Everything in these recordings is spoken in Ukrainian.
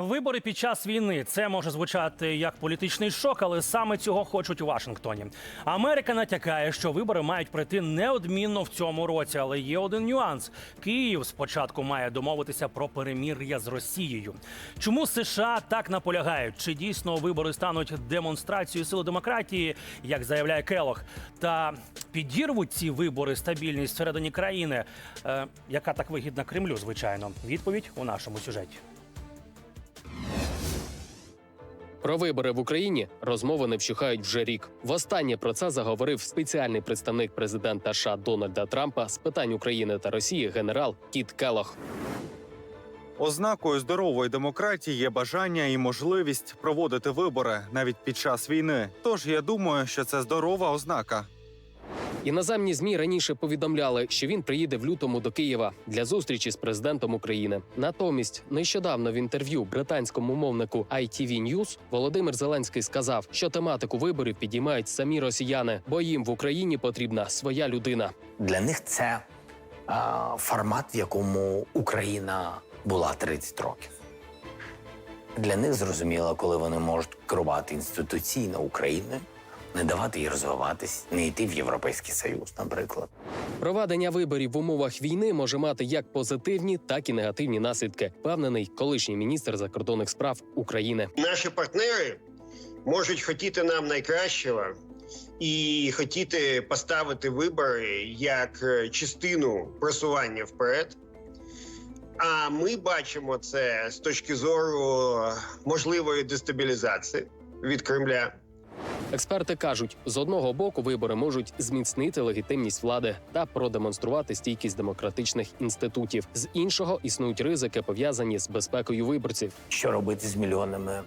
Вибори під час війни це може звучати як політичний шок, але саме цього хочуть у Вашингтоні. Америка натякає, що вибори мають пройти неодмінно в цьому році, але є один нюанс: Київ спочатку має домовитися про перемир'я з Росією. Чому США так наполягають? Чи дійсно вибори стануть демонстрацією сили демократії, як заявляє Келох? Та підірвуть ці вибори стабільність всередині країни, е, яка так вигідна Кремлю, звичайно. Відповідь у нашому сюжеті. Про вибори в Україні розмови не вщухають вже рік. Востаннє про це заговорив спеціальний представник президента США Дональда Трампа з питань України та Росії генерал Кіт Келох. Ознакою здорової демократії є бажання і можливість проводити вибори навіть під час війни. Тож я думаю, що це здорова ознака. Іноземні змі раніше повідомляли, що він приїде в лютому до Києва для зустрічі з президентом України. Натомість, нещодавно в інтерв'ю британському мовнику ITV News Володимир Зеленський сказав, що тематику виборів підіймають самі росіяни, бо їм в Україні потрібна своя людина. Для них це а, формат, в якому Україна була 30 років. Для них зрозуміло, коли вони можуть керувати інституційно Україною, не давати їй розвиватись, не йти в Європейський Союз, наприклад. Проведення виборів в умовах війни може мати як позитивні, так і негативні наслідки. Впевнений колишній міністр закордонних справ України. Наші партнери можуть хотіти нам найкращого і хотіти поставити вибори як е, частину просування вперед. А ми бачимо це з точки зору можливої дестабілізації від Кремля. Експерти кажуть, з одного боку вибори можуть зміцнити легітимність влади та продемонструвати стійкість демократичних інститутів. З іншого існують ризики пов'язані з безпекою виборців. Що робити з мільйонами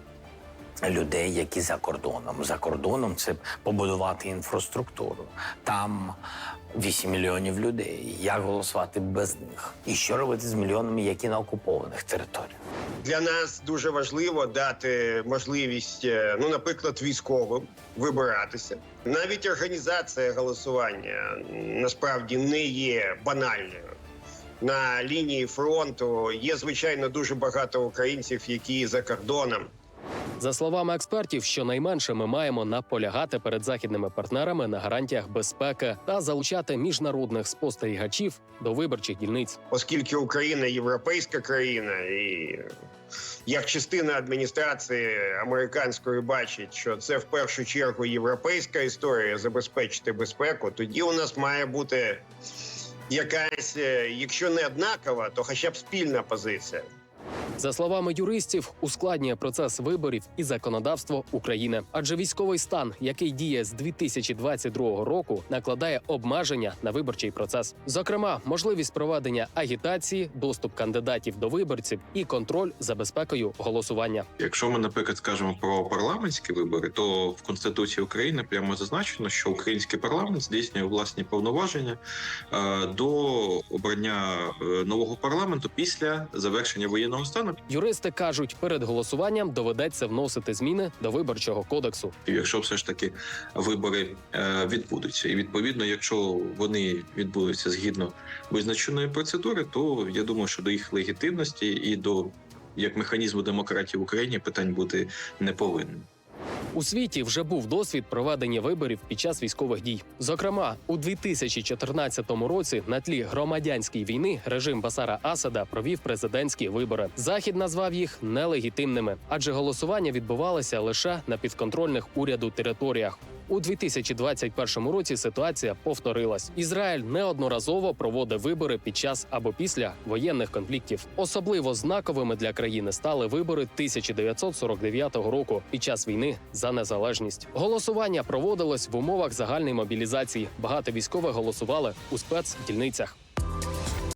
людей, які за кордоном? За кордоном це побудувати інфраструктуру. Там 8 мільйонів людей. Як голосувати без них? І що робити з мільйонами, які на окупованих територіях? Для нас дуже важливо дати можливість, е, ну, наприклад, військовим вибиратися. Навіть організація голосування насправді не є банальною. На лінії фронту є звичайно дуже багато українців, які за кордоном. За словами експертів, щонайменше ми маємо наполягати перед західними партнерами на гарантіях безпеки та залучати міжнародних спостерігачів до виборчих дільниць. оскільки Україна європейська країна, і як частина адміністрації американської бачить, що це в першу чергу європейська історія забезпечити безпеку, тоді у нас має бути якась, е, якщо не однакова, то хоча б спільна позиція. За словами юристів, ускладнює процес виборів і законодавство України, адже військовий стан, який діє з 2022 року, накладає обмеження на виборчий процес. Зокрема, можливість проведення агітації, доступ кандидатів до виборців і контроль за безпекою голосування. Якщо ми, наприклад, скажемо про парламентські вибори, то в Конституції України прямо зазначено, що український парламент здійснює власні повноваження е, до обрання е, нового парламенту після завершення воєнного стану. Юристи кажуть, перед голосуванням доведеться вносити зміни до виборчого кодексу. Якщо все ж таки вибори е, відбудуться, і відповідно, якщо вони відбудуться згідно визначеної процедури, то я думаю, що до їх легітимності і до як механізму демократії в Україні питань бути не повинно. У світі вже був досвід проведення виборів під час військових дій. Зокрема, у 2014 році на тлі громадянської війни режим Басара Асада провів президентські вибори. Захід назвав їх нелегітимними, адже голосування відбувалося лише на підконтрольних уряду територіях. У 2021 році ситуація повторилась. Ізраїль неодноразово проводив вибори під час або після воєнних конфліктів. Особливо знаковими для країни стали вибори 1949 року під час війни за незалежність. Голосування проводилось в умовах загальної мобілізації. Багато військових голосували у спецдільницях.